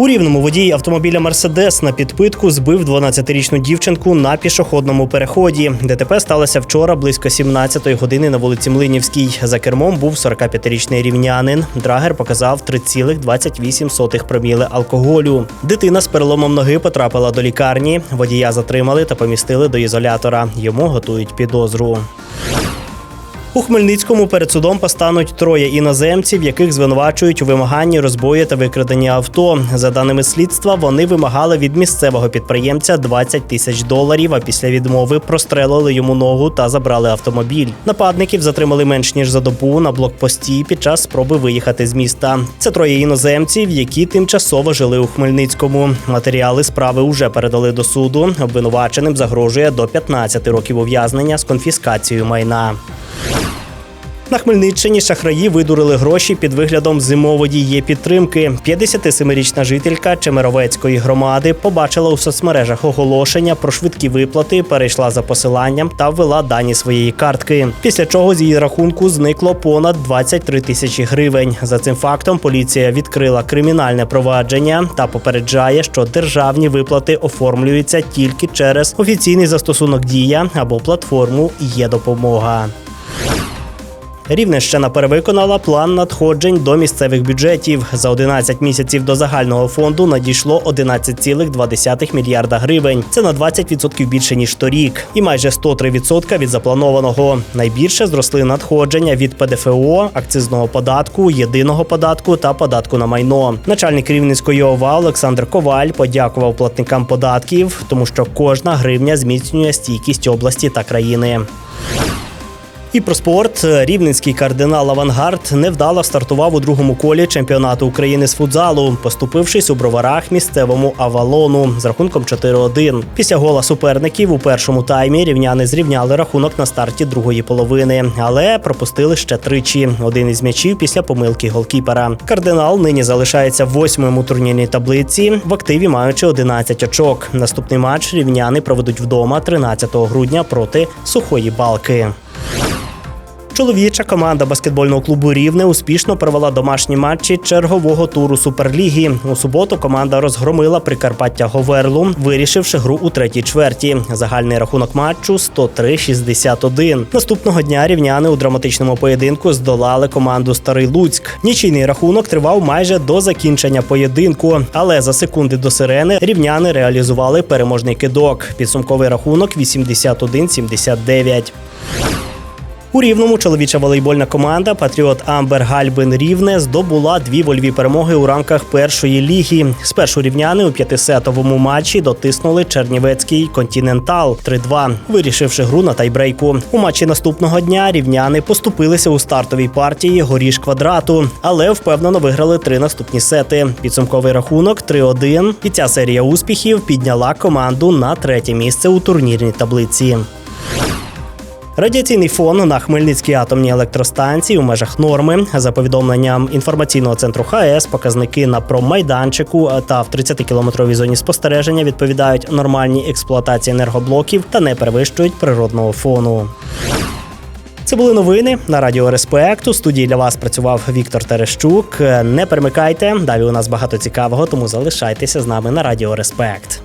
У рівному водій автомобіля Мерседес на підпитку збив 12-річну дівчинку на пішохідному переході. ДТП сталося вчора близько 17-ї години на вулиці Млинівській. За кермом був 45-річний рівнянин. Драгер показав 3,28 проміли алкоголю. Дитина з переломом ноги потрапила до лікарні. Водія затримали та помістили до ізолятора. Йому готують підозру. У Хмельницькому перед судом постануть троє іноземців, яких звинувачують у вимаганні розбою та викраденні авто. За даними слідства, вони вимагали від місцевого підприємця 20 тисяч доларів. А після відмови прострелили йому ногу та забрали автомобіль. Нападників затримали менш ніж за добу на блокпості під час спроби виїхати з міста. Це троє іноземців, які тимчасово жили у Хмельницькому. Матеріали справи вже передали до суду. Обвинуваченим загрожує до 15 років ув'язнення з конфіскацією майна. На Хмельниччині шахраї видурили гроші під виглядом зимової підтримки. 57-річна жителька Чемеровецької громади побачила у соцмережах оголошення про швидкі виплати, перейшла за посиланням та ввела дані своєї картки. Після чого з її рахунку зникло понад 23 тисячі гривень. За цим фактом поліція відкрила кримінальне провадження та попереджає, що державні виплати оформлюються тільки через офіційний застосунок дія або платформу Є допомога. Рівненщина перевиконала план надходжень до місцевих бюджетів. За 11 місяців до загального фонду надійшло 11,2 мільярда гривень. Це на 20% більше ніж торік, і майже 103% від запланованого. Найбільше зросли надходження від ПДФО, акцизного податку, єдиного податку та податку на майно. Начальник Рівненської ОВА Олександр Коваль подякував платникам податків, тому що кожна гривня зміцнює стійкість області та країни. І про спорт рівненський кардинал Авангард невдало стартував у другому колі чемпіонату України з футзалу, поступившись у броварах місцевому Авалону з рахунком 4-1. Після гола суперників у першому таймі рівняни зрівняли рахунок на старті другої половини, але пропустили ще тричі. Один із м'ячів після помилки голкіпера. Кардинал нині залишається восьмим у турнірній таблиці, в активі маючи 11 очок. Наступний матч рівняни проведуть вдома 13 грудня проти сухої балки. Чоловіча команда баскетбольного клубу Рівне успішно провела домашні матчі чергового туру Суперліги. У суботу команда розгромила Прикарпаття Говерлу, вирішивши гру у третій чверті. Загальний рахунок матчу 103-61. Наступного дня рівняни у драматичному поєдинку здолали команду Старий Луцьк. Нічийний рахунок тривав майже до закінчення поєдинку, але за секунди до сирени рівняни реалізували переможний кидок. Підсумковий рахунок 81-79. У рівному чоловіча волейбольна команда Патріот Амбер Гальбин Рівне здобула дві вольові перемоги у рамках першої ліги. Спершу рівняни у п'ятисетовому матчі дотиснули Чернівецький континентал 3-2, вирішивши гру на тайбрейку. У матчі наступного дня рівняни поступилися у стартовій партії горіш квадрату, але впевнено виграли три наступні сети. Підсумковий рахунок 3-1. І ця серія успіхів підняла команду на третє місце у турнірній таблиці. Радіаційний фон на Хмельницькій атомній електростанції у межах норми. За повідомленням інформаційного центру ХАЕС, показники на промайданчику та в 30-кілометровій зоні спостереження відповідають нормальній експлуатації енергоблоків та не перевищують природного фону. Це були новини на радіо Респект. У студії для вас працював Віктор Терещук. Не перемикайте. Далі у нас багато цікавого, тому залишайтеся з нами на радіо Респект.